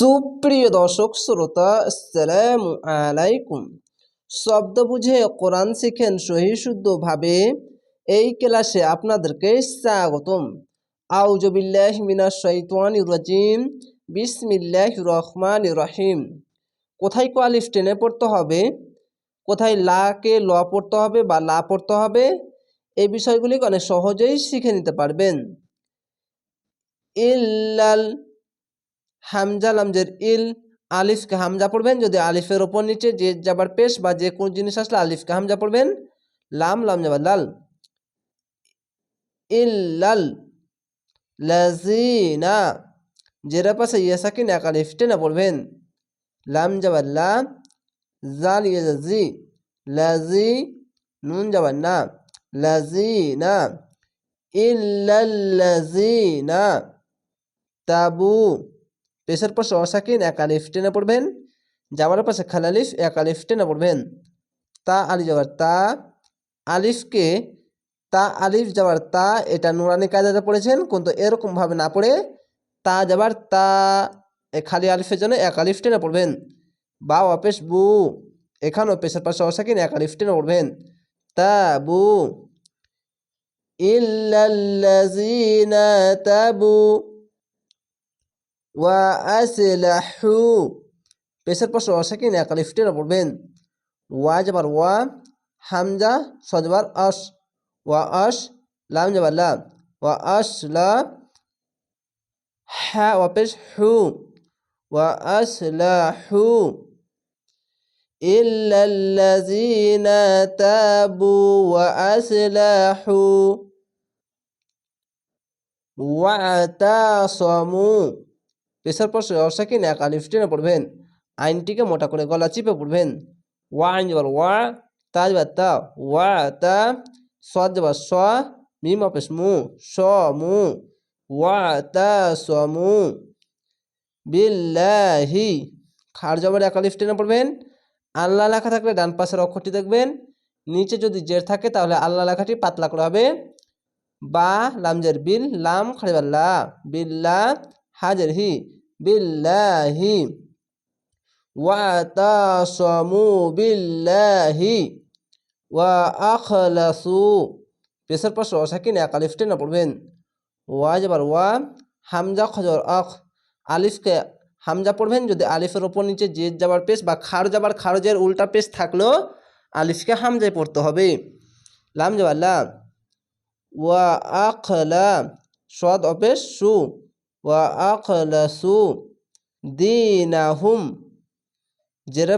সুপ্রিয় দর্শক, শ্রোতা সালাম আলাইকুম। শব্দ বুঝে কোরআন শিখেন সহি শুদ্ধভাবে এই ক্লাসে আপনাদেরকে স্বাগতম। আউজবিল্লাহ মিনাশ শাইতানির রাজিম। বিসমিল্লাহ রহমান রহিম। কোথায় কোয়ালিফ টেনে পড়তে হবে? কোথায় লাকে ল পড়তে হবে বা লা পড়তে হবে? এই বিষয়গুলি অনেক সহজেই শিখে নিতে পারবেন। ইল্লাল হামজা লামজের ইল আলিফকে হামজা পড়বেন। যদি আলিফের ওপর নিচে যে যাবার পেশ বা যে কোনো জিনিস আসলে আলিফকে হামজা পড়বেন। লাম লাম যাবার লাল। ইল্লাল লাজিনা জেরা পাশে ইয়াসাকিন এক আলিফ টেনে পড়বেন। লাম যাবার লা। জাল ইয়াজা লাজি নুন যাবার না। লাজিনা ইল্লাল্লাজিনা তাবু। পেশের পাশে অসাকিন এক আলিফ টেনে পড়বেন। যাওয়ার পাশে খালালিফ এক আলিফ টেনে পড়বেন। তা আলি যাওয়ার, তা আলিফকে, তা আলিফ যাওয়ার, তা, এটা নুরানি কায়দাতে পড়েছেন, কিন্তু এরকমভাবে না পড়ে তা যাবার, তা খালি আলিফের জন্য এক আলিফ টেনে পড়বেন। বা অপেশ বু, এখানেও পেশের পাশে অসাকিন এক আলিফ টেনে পড়বেন। তা বু, ইল্লাল্লাযীনা তাবু। ওয়া আসলাহু পেশের পাশে অসাকিন এক আলিফ টেনে পড়বেন ওয়া যাবার ওয়া হামজা সজবার আস ওয়া আস লাম যাবার লাম ওয়া আস লা হ্যাঁ ওয়া পেশ হু ওয়া আসলাহু إلا الذين تابوا وأصلحوا واعتصموا পেশার পাশে অসাকিন এক আলিফ টেনে পড়বেন আইনটিকে মোটা করে গলা চিপে পড়বেন ওয়া আইন যাবার ওয়া তা যাবার তা ওয়া তা সদ যাবার স মিম অপেশ মু, স মু। ওয়া তা স মু। বিল্লাহি। খার যাবার এক আলিফ টেনে পড়বেন আল্লাহ লেখা থাকলে ডান পাশের অক্ষরটি দেখবেন। নিচে যদি জের থাকে তাহলে আল্লাহ লেখাটি পাতলা করা হবে। বা লামজের বিল, লাম খাড়িবাল্লা বিল্লা হাজের হি বিল্লাহি ওয়া আখলাসু। পেশার পাশে অসাকিন এক আলিফ না পড়বেন। ওয়া যাবার ওয়া, হামজা খজর আখ আলিফকে হামজা পড়বেন যদি আলিফের ওপর নিচে জেদ যাবার পেশ বা খার যাবার খারজের উল্টা পেশ থাকলেও আলিফকে হামজায় পড়তে হবে। লাম যাবার লাম ওয়া আখলা, সদ অপেশ সু।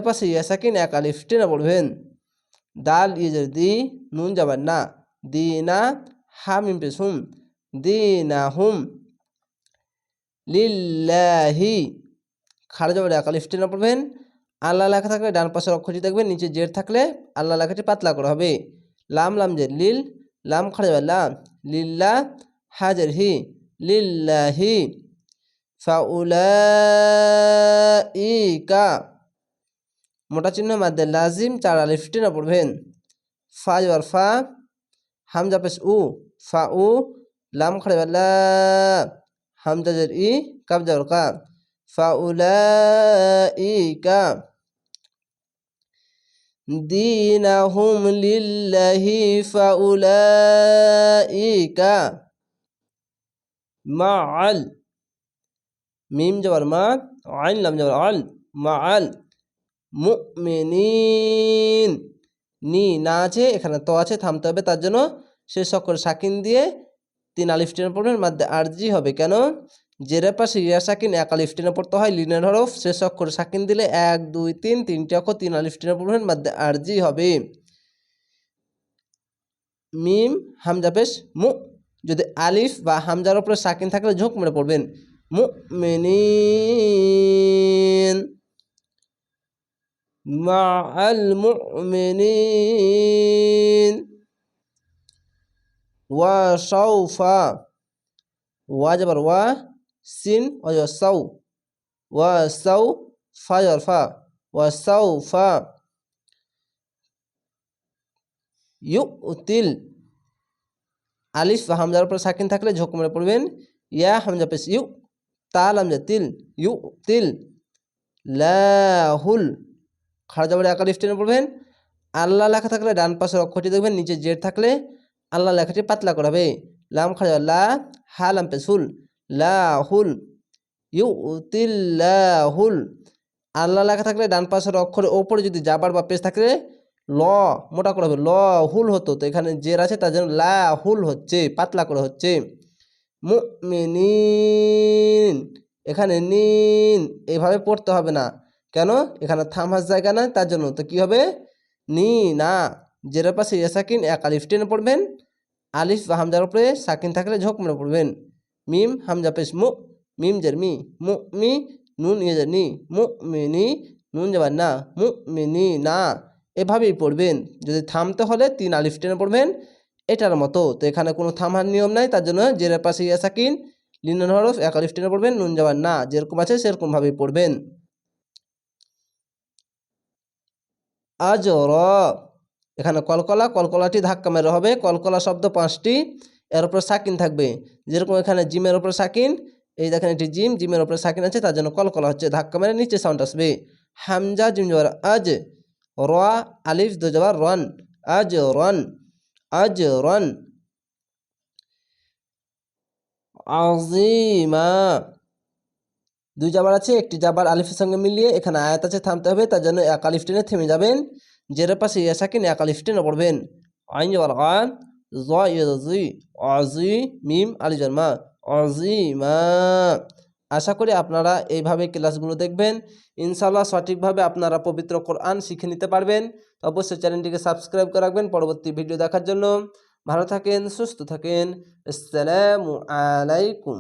পাশে ইয়াসাকিন এক আলিফ টেনে পড়বেন দাল ইজের দি নুন যাবার না দিনা হামিম পেশুম দিনাহুম লিল্লাহি খাড়া যাবার এক আলিফ না পড়বেন আল্লাহ লেখা থাকলে ডান পাশের অক্ষরটি দেখবেন, নিচে জের থাকলে আল্লাহ লেখাটি পাতলা করা হবে। লাম লাম, জের, লিল, লাম খাড়া যাবার লাম, লিল্লা, হাজের, হি। লিল্লাহি। ফাউলাইকা। মোটা চিহ্ন মাদ্দে লাজিম চার আলিফ টেনে পড়বেন ফা যাবার ফা, হামজা পেশ উ, ফা উ, লাম খাড়া লা, হামজা জের ই কাব যাবার কা। ফাউলাইকা। দীনাহুম লিল্লাহি ফাউলাইকা মাআল মিম যাবার মা, আইন লাম যাবার আল। মাআল মুমিনিন। নি না আছে, এখানে তো আছে, থামতে হবে, তার জন্য শেষ অক্ষর সাকিন দিয়ে তিন আলিফ টেনে পড়বেন মাধ্যমে আরজি হবে কেন? জেরের পাশে ইয়া সাকিন, এক আলিফ টেনে পড়তে হয়, লিনের হরফ শেষ অক্ষর সাকিন দিলে এক, দুই, তিন, তিনটি অক্ষর তিন আলিফ টেনে পড়বেন মাধ্যমে আরজি হবে। মিম, হামজা পেশ, মু যদি আলিফ বা হামজার ওপরে সাকিন থাকলে ঝোঁক মেরে পড়বেন। মু মেনিন মাল ওয়া সাউফা। ওয়া ওয়া, সিন ওয়া ওয়া সৌ ফা যাবার ফা। ওয়া আলিফ হামজার উপর সাকিন থাকলে ঝোঁক মেরে পড়বেন। ইয়া হামজা পেশ, ইউ তাল হামজা, তিল, ইউ তিল, লাহুল একা লিফ টেনে পড়বেন। আল্লাহ লেখা থাকলে ডান পাশের অক্ষরটি দেখবেন, নিচে জেড থাকলে আল্লাহ লেখাটি পাতলা করাবে লাম খাড়া লা, হা, লাম পেসুল লাহুল, ইউ তিল, লাহুল। আল্লাহ লেখা থাকলে ডান পাশের অক্ষরের ওপরে যদি যাবার বা পেশ থাকলে ল, মোটা করে হবে ল, হুল হতো। তো এখানে জের আছে তার জন্য লা, হুল হচ্ছে, পাতলা করে হচ্ছে। মুমিনিন, এখানে নিন, এভাবে পড়তে হবে না। কেন? এখানে থামার জায়গা না তার জন্য। তো কি হবে? নি, না। জেরের পাশে এ সাকিন, এক আলিফ টেনে পড়বেন। আলিফ বা হামজার উপরে সাকিন থাকলে ঝোঁক মেরে পড়বেন। মিম, হামজা পেশ, মু, মিম জের, মি, মু, মি, নুন ইয়ে নি, মু মিনি নুন যাবার না, মু মিনি না। এভাবেই পড়বেন। যদি থামতে হলে তিন আলিফ টেনে পড়বেন। এটার মতো। তো এখানে কোনো থামার নিয়ম নাই, তার জন্য জেরের পাশে ইয়া সাকিন লিনন হরফ, এক আলিফ টেনে পড়বেন, নুন যাবার না। যেরকম আছে সেরকমভাবেই পড়বেন। আজ র এখানে কলকলা, কলকলাটি ধাক্কা মেরে হবে। কলকলা শব্দ পাঁচটি, এর উপরে সাকিন থাকবে। যেরকম এখানে জিমের উপরে সাকিন, এই দেখেন এটি জিম, জিমের উপরে সাকিন আছে, তার জন্য কলকলা হচ্ছে ধাক্কা মেরে নিচে সাউন্ড আসবে। হামজা, জিম আজ র, আলিফ দো যাবার রন, আজ রন আজ, রন। আজিমা দুই জাবার আছে, একটি জাবার আলিফের সঙ্গে মিলিয়ে এখানে আয়াত আছে, থামতে হবে, তার জন্য এক আলিফ টেনে থেমে যাবেন। জেরের পাশে ইয়াসাকিন এক আলিফ টেনে পড়বেন। আইন যাবার আন জি অজি মিম, আলি জন্মা অজিমা আশা করি আপনারা এইভাবে ক্লাসগুলো দেখবেন। ইনশাল্লাহ সঠিকভাবে আপনারা পবিত্র কোরআন শিখে নিতে পারবেন। অবশ্যই চ্যানেলটিকে সাবস্ক্রাইব করে রাখবেন। পরবর্তী ভিডিও দেখার জন্য ভালো থাকেন, সুস্থ থাকেন। আসসালামু আলাইকুম।